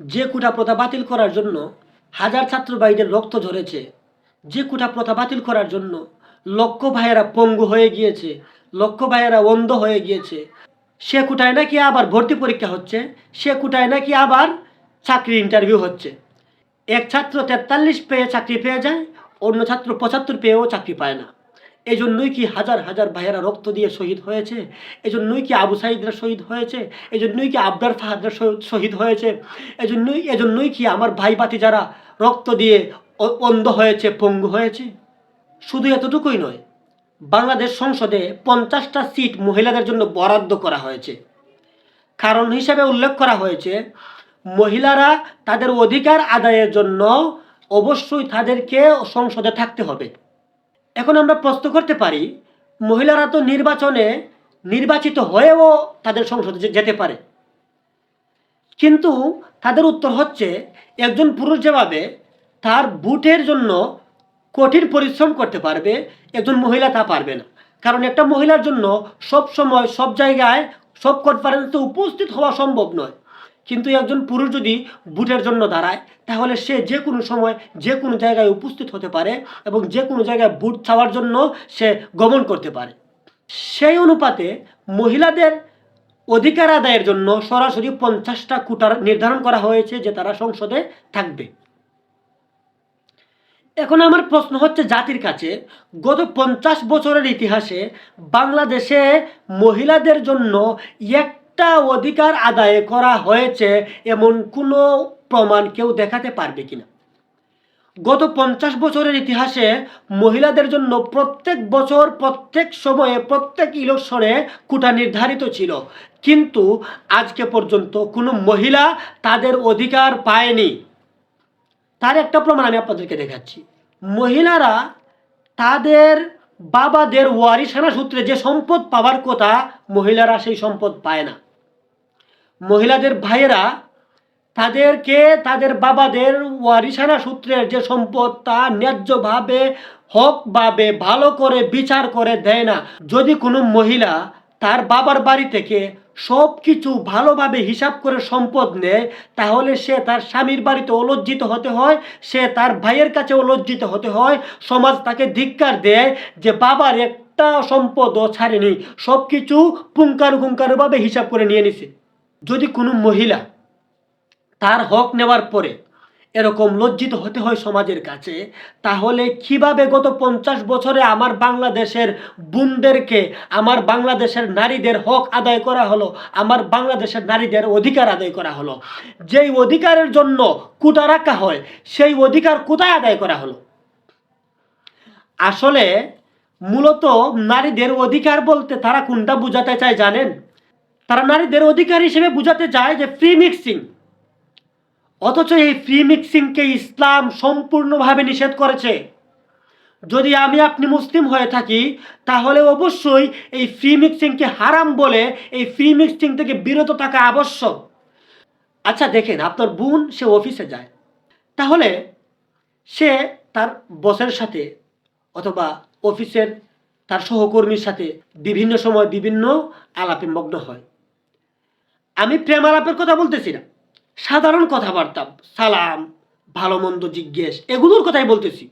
যে কোটা প্রথা বাতিল করার জন্য হাজার ছাত্র ভাইদের রক্ত ঝরেছে, যে কোটা প্রথা বাতিল করার জন্য লক্ষ ভাইয়েরা পঙ্গু হয়ে গিয়েছে লক্ষ ভাইয়েরা অন্ধ হয়ে গিয়েছে, সে কোটায় নাকি আবার ভর্তি পরীক্ষা হচ্ছে, সে কোটায় নাকি আবার চাকরি ইন্টারভিউ হচ্ছে। এক ছাত্র তেতাল্লিশ পেয়ে চাকরি পেয়ে যায়, অন্য ছাত্র পঁচাত্তর পেয়েও চাকরি পায় না। এই জন্যই কি হাজার হাজার ভাইয়েরা রক্ত দিয়ে শহীদ হয়েছে? এই জন্যই কি আবু সাইদরা শহীদ হয়েছে? এই জন্যই কি আবদার ফাহাদরা শহীদ- হয়েছে? এই জন্যই এজন্যই কি আমার ভাই বাতি যারা রক্ত দিয়ে অন্ধ হয়েছে, পঙ্গু হয়েছে? শুধু এতটুকুই নয়, বাংলাদেশ সংসদে পঞ্চাশটা সিট মহিলাদের জন্য বরাদ্দ করা হয়েছে। কারণ হিসাবে উল্লেখ করা হয়েছে, মহিলারা তাদের অধিকার আদায়ের জন্য অবশ্যই তাদেরকে সংসদে থাকতে হবে। এখন আমরা প্রশ্ন করতে পারি, মহিলারা তো নির্বাচনে নির্বাচিত হয়েও তাদের সংসদে যেতে পারে। কিন্তু তাদের উত্তর হচ্ছে, একজন পুরুষ যেভাবে তার বুটের জন্য কঠিন পরিশ্রম করতে পারবে, একজন মহিলা তা পারবে না। কারণ একটা মহিলার জন্য সব সময় সব জায়গায়, সব কনফারেন্সে উপস্থিত হওয়া সম্ভব নয়। কিন্তু একজন পুরুষ যদি বুটের জন্য দাঁড়ায়, তাহলে সে যে কোনো সময় যে কোনো জায়গায় উপস্থিত হতে পারে এবং যে কোনো জায়গায় বুট ছাওয়ার জন্য সে গমন করতে পারে। সেই অনুপাতে মহিলাদের অধিকার আদায়ের জন্য সরাসরি পঞ্চাশটা কোটার নির্ধারণ করা হয়েছে যে তারা সংসদে থাকবে। এখন আমার প্রশ্ন হচ্ছে জাতির কাছে, গত পঞ্চাশ বছরের ইতিহাসে বাংলাদেশে মহিলাদের জন্য একটা অধিকার আদায় করা হয়েছে এমন কোনো প্রমাণ কেউ দেখাতে পারবে কিনা? গত পঞ্চাশ বছরের ইতিহাসে মহিলাদের জন্য প্রত্যেক বছর, প্রত্যেক সময়ে, প্রত্যেক ইলেকশনে কোটা নির্ধারিত ছিল। কিন্তু আজকে পর্যন্ত কোনো মহিলা তাদের অধিকার পায়নি। তার একটা প্রমাণ আমি আপনাদেরকে দেখাচ্ছি। মহিলারা তাদের বাবাদের ওয়ারিসানা সূত্রে যে সম্পদ পাওয়ার কথা মহিলারা সেই সম্পদ পায় না। মহিলাদের ভাইয়েরা তাদেরকে তাদের বাবাদের ওয়ারিসানা সূত্রের যে সম্পদ তা ন্যায্যভাবে, হকভাবে ভালো করে বিচার করে দেয় না। যদি কোনো মহিলা তার বাবার বাড়ি থেকে সব কিছু ভালোভাবে হিসাব করে সম্পদ নেয়, তাহলে সে তার স্বামীর বাড়িতে অলজ্জিত হতে হয়, সে তার ভাইয়ের কাছে অলজ্জিত হতে হয়। সমাজ তাকে ধিক্কার দেয় যে বাবার একটা সম্পদও ছাড়েনি সব কিছু পুঙ্খানুপুঙ্খানুভাবে হিসাব করে নিয়ে নিছে। যদি কোনো মহিলা তার হক নেওয়ার পরে এরকম লজ্জিত হতে হয় সমাজের কাছে, তাহলে কীভাবে গত পঞ্চাশ বছরে আমার বাংলাদেশের বোনদেরকে, আমার বাংলাদেশের নারীদের হক আদায় করা হলো, আমার বাংলাদেশের নারীদের অধিকার আদায় করা হলো? যেই অধিকারের জন্য কোটা রাখা হয়, সেই অধিকার কোথায় আদায় করা হলো? আসলে মূলত নারীদের অধিকার বলতে তারা কোনটা বোঝাতে চায় জানেন? তারা নারীদের অধিকার হিসেবে বোঝাতে চায় যে ফ্রি মিক্সিং অথচ এই ফ্রি মিক্সিংকে ইসলাম সম্পূর্ণভাবে নিষেধ করেছে। যদি আমি আপনি মুসলিম হয়ে থাকি, তাহলে অবশ্যই এই ফ্রি মিক্সিংকে হারাম বলে এই ফ্রি মিক্সিং থেকে বিরত থাকা আবশ্যক। আচ্ছা দেখেন, আপনার বোন, সে অফিসে যায়। তাহলে সে তার বসের সাথে অথবা অফিসের তার সহকর্মীর সাথে বিভিন্ন সময় বিভিন্ন আলাপে মগ্ন হয়। আমি প্রেম আলাপের কথা বলতেছি না। সাধারণ কথাবার্তা, সালাম, ভালো মন্দ জিজ্ঞেস, এগুলোর কথাই বলতেছি।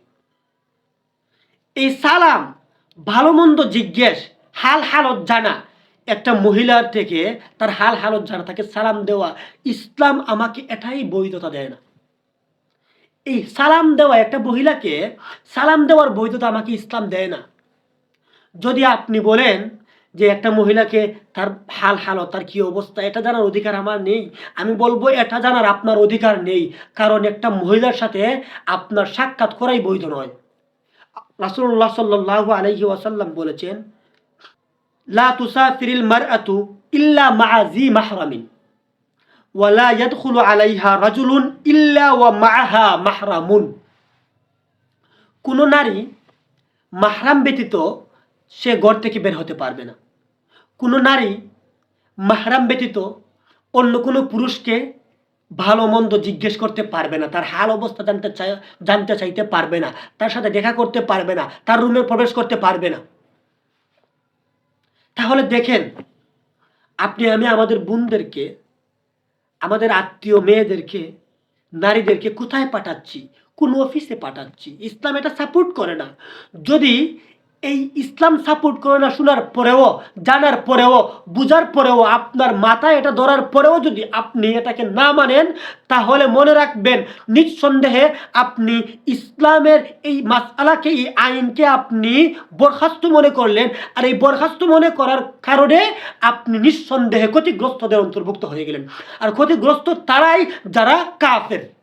এই সালাম, ভালো মন্দ জিজ্ঞেস, হাল হালত জানা, একটা মহিলার থেকে তার হাল হালত জানা, তাকে সালাম দেওয়া, ইসলাম আমাকে এটাই বৈধতা দেয় না। এই সালাম দেওয়া একটা মহিলাকে, সালাম দেওয়ার বৈধতা আমাকে ইসলাম দেয় না। যদি আপনি বলেন যে একটা মহিলাকে তার হাল হালত, তার কি অবস্থা, এটা জানার অধিকার আমার নেই। আমি বলব এটা জানার আপনার অধিকার নেই। কারণ একটা মহিলার সাথে আপনার সাক্ষাৎ করাই বৈধ নয়। রাসূলুল্লাহ সাল্লাল্লাহু আলাইহি ওয়াসাল্লাম বলেছেন, লা তুসাফিরিল মারআতু ইল্লা মা'a জি মাহরামিন ওয়ালা ইয়াদখুলু আলাইহা রাজুলুন ইল্লা ওয়া মা'আহা মাহরামুন। কোনো নারী মাহরাম ব্যতীত সে ঘর থেকে বের হতে পারবে না। কোনো নারী মাহরাম ব্যতীত অন্য কোনো পুরুষকে ভালো মন্দ জিজ্ঞেস করতে পারবে না, তার হাল অবস্থা জানতে চাই জানতে চাইতে পারবে না, তার সাথে দেখা করতে পারবে না, তার রুমে প্রবেশ করতে পারবে না। তাহলে দেখেন, আপনি, আমি আমাদের বোনদেরকে, আমাদের আত্মীয় মেয়েদেরকে, নারীদেরকে কোথায় পাঠাচ্ছি? কোন অফিসে পাঠাচ্ছি? ইসলাম এটা সাপোর্ট করে না। যদি এই ইসলাম সাপোর্ট করে না শোনার পরেও, জানার পরেও, বুঝার পরেও, আপনার মাথায় এটা ধরার পরেও যদি আপনি এটাকে না মানেন, তাহলে মনে রাখবেন, নিঃসন্দেহে আপনি ইসলামের এই মাসালাকে এই আইনকে আপনি বরখাস্ত মনে করলেন। আর এই বরখাস্ত মনে করার কারণে আপনি নিঃসন্দেহে ক্ষতিগ্রস্তদের অন্তর্ভুক্ত হয়ে গেলেন। আর ক্ষতিগ্রস্ত তারাই যারা কাফের।